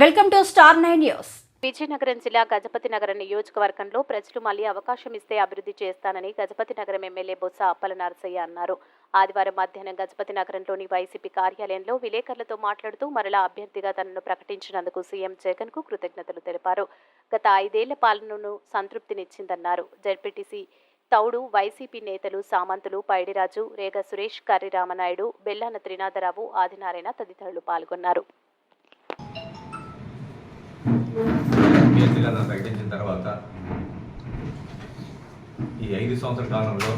Welcome to star nine news. Vizianagaram జిల్లా గజపతి నగరం నియోజకవర్గంలో ప్రజలు మళ్ళీ అవకాశం ఇస్తే అభివృద్ధి చేస్తానని గజపతి నగరం ఎమ్మెల్యే బొత్స అప్పల నరసయ్య అన్నారు. ఆదివారం మధ్యాహ్నం గజపతి నగరంలోని వైసీపీ కార్యాలయంలో విలేకరులతో మాట్లాడుతూ మరలా అభ్యర్థిగా తనను ప్రకటించినందుకు సీఎం జగన్కు కృతజ్ఞతలు తెలిపారు. గత ఐదేళ్ళ పాలనను సంతృప్తినిచ్చిందన్నారు. జడ్పీటీసీ తౌడు వైసీపీ నేతలు సామంతులు పైడిరాజు రేగ సురేష్ కర్రి రామనాయుడు బెల్లాన త్రినాథరావు ఆదినారాయణ తదితరులు పాల్గొన్నారు. అభ్యర్థిగా నన్ను ప్రకటించిన తర్వాత ఈ ఐదు సంవత్సరాల కాలంలో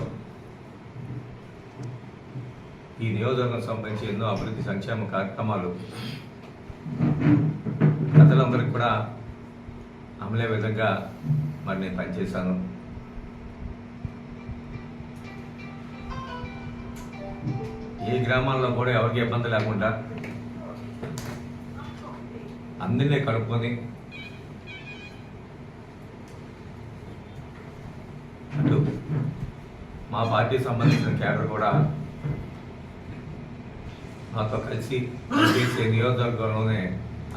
ఈ నియోజకవర్గం సంబంధించి ఎన్నో అభివృద్ధి సంక్షేమ కార్యక్రమాలు ప్రజలందరికీ కూడా అమలే విధంగా మరి నేను పనిచేశాను. ఏ గ్రామాల్లో కూడా ఎవరికి ఇబ్బంది లేకుండా అందరినీ కలుపుకొని అటు మా పార్టీ సంబంధించిన క్యాడర్ కూడా మాతో కలిసి చేసే నియోజకవర్గంలోనే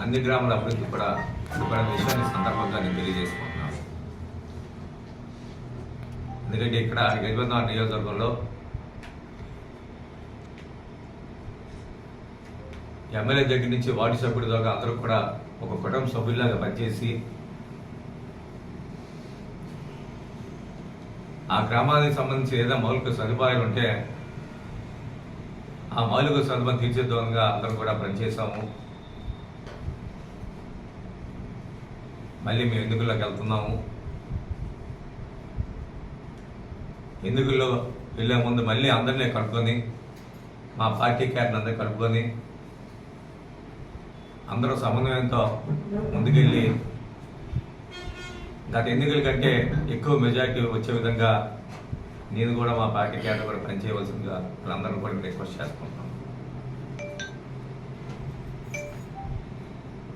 అన్ని గ్రామాల అభివృద్ధి కూడా ఇవ్వడం విషయాన్ని సందర్భంగా నేను తెలియజేసుకుంటున్నాను. ఎందుకంటే ఇక్కడ గజబంధ నియోజకవర్గంలో ఎమ్మెల్యే దగ్గర నుంచి వార్డు సభ్యుడి దాకా అందరూ కూడా ఒక కుటుంబ సభ్యుల్లాగా పనిచేసి ఆ గ్రామానికి సంబంధించి ఏదైనా మౌలిక సదుపాయాలు ఉంటే ఆ మౌలిక సదుపాయం తీర్చేద్దాంగా అందరం కూడా పనిచేసాము మళ్ళీ మేము ఎందుకులోకి వెళ్తున్నాము? ఎందుకులో వెళ్ళే ముందు మళ్ళీ అందరినీ కలుపుకొని మా పార్టీ క్యాడర్ అందరినీ కలుపుకొని అందరూ సమన్వయంతో ముందుకెళ్ళి గత ఎన్నికల కంటే ఎక్కువ మెజార్టీ వచ్చే విధంగా నేను కూడా మా పార్టీ క్యాడర్ కూడా పనిచేయవలసిందిగా వాళ్ళందరూ కూడా రిక్వెస్ట్ చేసుకుంటున్నాను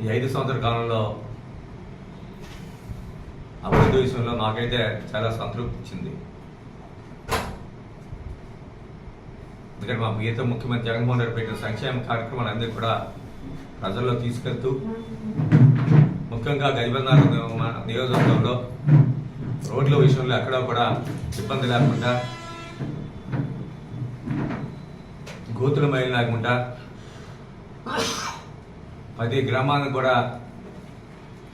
ఈ ఐదు సంవత్సరాల కాలంలో అభివృద్ధి విషయంలో నాకైతే చాలా సంతృప్తి ఇచ్చింది. ఎందుకంటే మా మిగతా ముఖ్యమంత్రి జగన్మోహన్ రెడ్డి పెట్టిన సంక్షేమ కార్యక్రమాలు అందరికీ కూడా ప్రజల్లో తీసుకెళ్తూ ముఖ్యంగా గజబంధాల నియోజకవర్గంలో రోడ్ల విషయంలో ఎక్కడా కూడా ఇబ్బంది లేకుండా గోతుల మైలు లేకుండా ప్రతి గ్రామానికి కూడా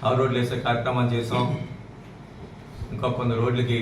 తారు రోడ్లు వేసే కార్యక్రమం చేసాం. ఇంకా కొన్ని రోడ్లకి